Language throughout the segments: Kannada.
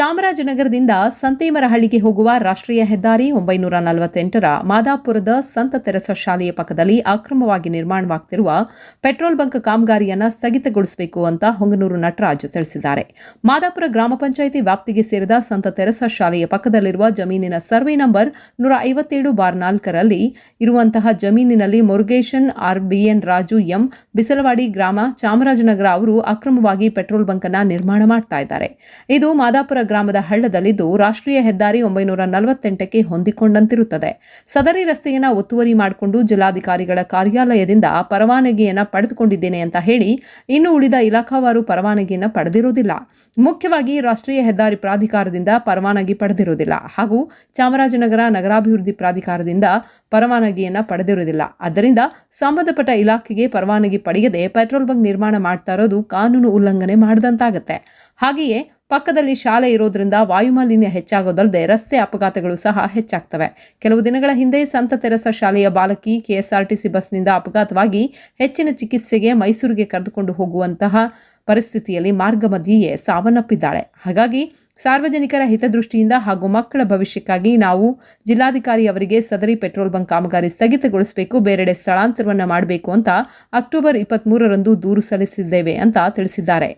ಚಾಮರಾಜನಗರದಿಂದ ಸಂತೇಮರಹಳ್ಳಿಗೆ ಹೋಗುವ ರಾಷ್ಟ್ರೀಯ ಹೆದ್ದಾರಿ ಒಂಬೈನೂರ ನಲವತ್ತೆಂಟರ ಮಾದಾಪುರದ ಸಂತ ತೆರಸ ಶಾಲೆಯ ಪಕ್ಕದಲ್ಲಿ ಅಕ್ರಮವಾಗಿ ನಿರ್ಮಾಣವಾಗ್ತಿರುವ ಪೆಟ್ರೋಲ್ ಬಂಕ್ ಕಾಮಗಾರಿಯನ್ನು ಸ್ಥಗಿತಗೊಳಿಸಬೇಕು ಅಂತ ಹೊಂಗನೂರು ನಟರಾಜ್ ತಿಳಿಸಿದ್ದಾರೆ. ಮಾದಾಪುರ ಗ್ರಾಮ ಪಂಚಾಯಿತಿ ವ್ಯಾಪ್ತಿಗೆ ಸೇರಿದ ಸಂತ ತೆರಸ ಶಾಲೆಯ ಪಕ್ಕದಲ್ಲಿರುವ ಜಮೀನಿನ ಸರ್ವೆ ನಂಬರ್ ನೂರ ಐವತ್ತೇಳು ಬಾರ್ ನಾಲ್ಕರಲ್ಲಿ ಇರುವಂತಹ ಜಮೀನಿನಲ್ಲಿ Murugesan R BN Raju M, Bisalavadi ಗ್ರಾಮ, ಚಾಮರಾಜನಗರ ಅವರು ಅಕ್ರಮವಾಗಿ ಪೆಟ್ರೋಲ್ ಬಂಕ್ ಅನ್ನ ನಿರ್ಮಾಣ ಮಾಡ್ತಾ ಇದ್ದಾರೆ. ಇದು ಮಾದಾಪುರ ಗ್ರಾಮದ ಹಳ್ಳದಲ್ಲಿದ್ದು ರಾಷ್ಟ್ರೀಯ ಹೆದ್ದಾರಿ ಒಂಬೈನೂರ ನಲವತ್ತೆಂಟಕ್ಕೆ ಹೊಂದಿಕೊಂಡಂತಿರುತ್ತದೆ. ಸದರಿ ರಸ್ತೆಯನ್ನ ಒತ್ತುವರಿ ಮಾಡಿಕೊಂಡು ಜಿಲ್ಲಾಧಿಕಾರಿಗಳ ಕಾರ್ಯಾಲಯದಿಂದ ಪರವಾನಗಿಯನ್ನ ಪಡೆದುಕೊಂಡಿದ್ದೇನೆ ಅಂತ ಹೇಳಿ ಇನ್ನು ಉಳಿದ ಇಲಾಖಾವಾರು ಪರವಾನಗಿಯನ್ನ ಪಡೆದಿರುವುದಿಲ್ಲ. ಮುಖ್ಯವಾಗಿ ರಾಷ್ಟ್ರೀಯ ಹೆದ್ದಾರಿ ಪ್ರಾಧಿಕಾರದಿಂದ ಪರವಾನಗಿ ಪಡೆದಿರುವುದಿಲ್ಲ ಹಾಗೂ ಚಾಮರಾಜನಗರ ನಗರಾಭಿವೃದ್ಧಿ ಪ್ರಾಧಿಕಾರದಿಂದ ಪರವಾನಗಿಯನ್ನ ಪಡೆದಿರುವುದಿಲ್ಲ. ಆದ್ದರಿಂದ ಸಂಬಂಧಪಟ್ಟ ಇಲಾಖೆಗೆ ಪರವಾನಗಿ ಪಡೆಯದೆ ಪೆಟ್ರೋಲ್ ಬಂಕ್ ನಿರ್ಮಾಣ ಮಾಡ್ತಾ ಇರೋದು ಕಾನೂನು ಉಲ್ಲಂಘನೆ ಮಾಡಿದಂತಾಗುತ್ತೆ. ಹಾಗೆಯೇ ಪಕ್ಕದಲ್ಲಿ ಶಾಲೆ ಇರೋದ್ರಿಂದ ವಾಯುಮಾಲಿನ್ಯ ಹೆಚ್ಚಾಗೋದಲ್ಲದೆ ರಸ್ತೆ ಅಪಘಾತಗಳು ಸಹ ಹೆಚ್ಚಾಗ್ತವೆ. ಕೆಲವು ದಿನಗಳ ಹಿಂದೆ ಸಂತ ತೆರಸ ಶಾಲೆಯ ಬಾಲಕಿ ಕೆಎಸ್ಆರ್ಟಿಸಿ ಬಸ್ನಿಂದ ಅಪಘಾತವಾಗಿ ಹೆಚ್ಚಿನ ಚಿಕಿತ್ಸೆಗೆ ಮೈಸೂರಿಗೆ ಕರೆದುಕೊಂಡು ಹೋಗುವಂತಹ ಪರಿಸ್ಥಿತಿಯಲ್ಲಿ ಮಾರ್ಗ ಮಧ್ಯೆಯೇ ಸಾವನ್ನಪ್ಪಿದ್ದಾಳೆ. ಹಾಗಾಗಿ ಸಾರ್ವಜನಿಕರ ಹಿತದೃಷ್ಟಿಯಿಂದ ಹಾಗೂ ಮಕ್ಕಳ ಭವಿಷ್ಯಕ್ಕಾಗಿ ನಾವು ಜಿಲ್ಲಾಧಿಕಾರಿ ಅವರಿಗೆ ಸದರಿ ಪೆಟ್ರೋಲ್ ಬಂಕ್ ಕಾಮಗಾರಿ ಸ್ಥಗಿತಗೊಳಿಸಬೇಕು, ಬೇರೆಡೆ ಸ್ಥಳಾಂತರವನ್ನು ಮಾಡಬೇಕು ಅಂತ ಅಕ್ಟೋಬರ್ ಇಪ್ಪತ್ಮೂರರಂದು ದೂರು ಸಲ್ಲಿಸಿದ್ದೇವೆ ಅಂತ ತಿಳಿಸಿದ್ದಾರೆ.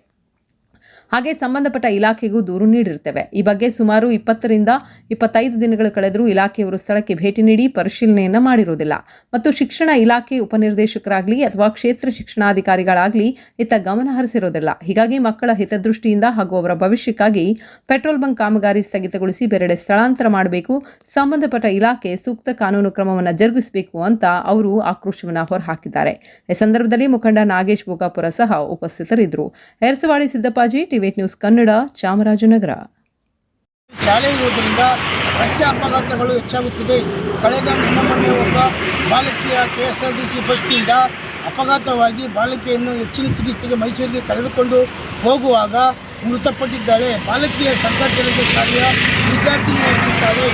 ಹಾಗೆ ಸಂಬಂಧಪಟ್ಟ ಇಲಾಖೆಗೂ ದೂರು ನೀಡಿರುತ್ತೇವೆ. ಈ ಬಗ್ಗೆ ಸುಮಾರು ಇಪ್ಪತ್ತರಿಂದ ಇಪ್ಪತ್ತೈದು ದಿನಗಳು ಕಳೆದರೂ ಇಲಾಖೆಯವರು ಸ್ಥಳಕ್ಕೆ ಭೇಟಿ ನೀಡಿ ಪರಿಶೀಲನೆಯನ್ನ ಮಾಡಿರುವುದಿಲ್ಲ. ಮತ್ತು ಶಿಕ್ಷಣ ಇಲಾಖೆ ಉಪನಿರ್ದೇಶಕರಾಗಲಿ ಅಥವಾ ಕ್ಷೇತ್ರ ಶಿಕ್ಷಣಾಧಿಕಾರಿಗಳಾಗಲಿ ಇತ್ತ ಗಮನ ಹರಿಸಿರೋದಿಲ್ಲ ಹೀಗಾಗಿ ಮಕ್ಕಳ ಹಿತದೃಷ್ಟಿಯಿಂದ ಹಾಗೂ ಅವರ ಭವಿಷ್ಯಕ್ಕಾಗಿ ಪೆಟ್ರೋಲ್ ಬಂಕ್ ಕಾಮಗಾರಿ ಸ್ಥಗಿತಗೊಳಿಸಿ ಬೇರೆಡೆ ಸ್ಥಳಾಂತರ ಮಾಡಬೇಕು, ಸಂಬಂಧಪಟ್ಟ ಇಲಾಖೆ ಸೂಕ್ತ ಕಾನೂನು ಕ್ರಮವನ್ನು ಜರುಗಿಸಬೇಕು ಅಂತ ಅವರು ಆಕ್ರೋಶವನ್ನು ಹೊರಹಾಕಿದ್ದಾರೆ. ಈ ಸಂದರ್ಭದಲ್ಲಿ ಮುಖಂಡ ನಾಗೇಶ್ ಬೋಗಾಪುರ ಸಹ ಉಪಸ್ಥಿತರಿದ್ದರು. Erasavadi Siddappaji TV news Kannada Chamarajanagar. ಶಾಲೆ ರಸ್ತೆ ಅಪಘಾತಗಳು ಹೆಚ್ಚಾಗುತ್ತಿದೆ. ಕಳೆದ ನಿನ್ನೆ ಮೊನ್ನೆ ಒಬ್ಬ ಬಾಲಕಿಯ K S R T C ಬಸ್ನಿಂದ ಅಪಘಾತವಾಗಿ ಬಾಲಕಿಯನ್ನು ಹೆಚ್ಚಿನ ಚಿಕಿತ್ಸೆಗೆ ಮೈಸೂರಿಗೆ ಕರೆದುಕೊಂಡು ಹೋಗುವಾಗ ಮೃತಪಟ್ಟಿದ್ದಾಳೆ ಬಾಲಕಿಯ ಸರ್ಕಾರಕ್ಕೆ ಕಾರ್ಯ ವಿದ್ಯಾರ್ಥಿನಿಯಾಗಿದ್ದಾರೆ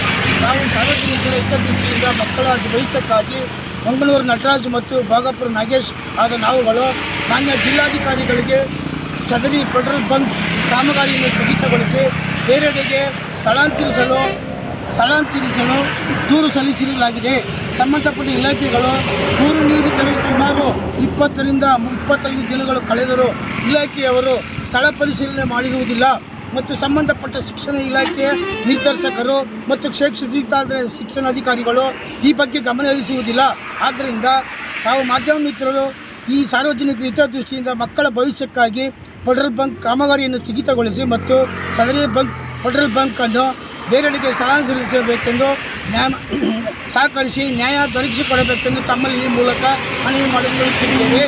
ನಾವು ಸಾರ್ವಜನಿಕರ ಹಿತದೃಷ್ಟಿಯಿಂದ ಮಕ್ಕಳ ಭವಿಷ್ಯಕ್ಕಾಗಿ ಮಂಗಳೂರು ನಟರಾಜ್ ಮತ್ತು ಭಾಗಪುರ ನಾಗೇಶ್ ಆದ ನಾವುಗಳು ಮಾನ್ಯ ಜಿಲ್ಲಾಧಿಕಾರಿಗಳಿಗೆ ಸದರಿ ಪೆಟ್ರೋಲ್ ಬಂಕ್ ಕಾಮಗಾರಿಯನ್ನು ಸ್ಥಗಿತಗೊಳಿಸಿ ಬೇರೆಡೆಗೆ ಸ್ಥಳಾಂತರಿಸಲು ಸ್ಥಳಾಂತರಿಸಲು ದೂರು ಸಲ್ಲಿಸಲಾಗಿದೆ ಸಂಬಂಧಪಟ್ಟ ಇಲಾಖೆಗಳು ದೂರು ನೀಡಿದರೂ ಸುಮಾರು ಇಪ್ಪತ್ತರಿಂದ ಇಪ್ಪತ್ತೈದು ದಿನಗಳು ಕಳೆದರೂ ಇಲಾಖೆಯವರು ಸ್ಥಳ ಪರಿಶೀಲನೆ ಮಾಡಿರುವುದಿಲ್ಲ. ಮತ್ತು ಸಂಬಂಧಪಟ್ಟ ಶಿಕ್ಷಣ ಇಲಾಖೆ ನಿರ್ದೇಶಕರು ಮತ್ತು ಶೈಕ್ಷಣಿಕ ಶಿಕ್ಷಣಾಧಿಕಾರಿಗಳು ಈ ಬಗ್ಗೆ ಗಮನಹರಿಸುವುದಿಲ್ಲ ಆದ್ದರಿಂದ ನಾವು ಮಾಧ್ಯಮ ಮಿತ್ರರು ಈ ಸಾರ್ವಜನಿಕರ ಹಿತದೃಷ್ಟಿಯಿಂದ ಮಕ್ಕಳ ಭವಿಷ್ಯಕ್ಕಾಗಿ ಫೆಡರಲ್ ಬಂಕ್ ಕಾಮಗಾರಿಯನ್ನು ಸ್ಥಗಿತಗೊಳಿಸಿ ಮತ್ತು ಸದರಿ ಬಂಕ್ ಪೆಟ್ರೋಲ್ ಬಂಕನ್ನು ಬೇರೆಡೆಗೆ ಸ್ಥಳಾಂತರಿಸಬೇಕೆಂದು ನ್ಯಾಯ ಸಹಕರಿಸಿ ನ್ಯಾಯ ದೊರಕಿಸಿಕೊಡಬೇಕೆಂದು ತಮ್ಮಲ್ಲಿ ಈ ಮೂಲಕ ಮನವಿ ಮಾಡಿಕೊಳ್ಳುತ್ತಿದ್ದೇವೆ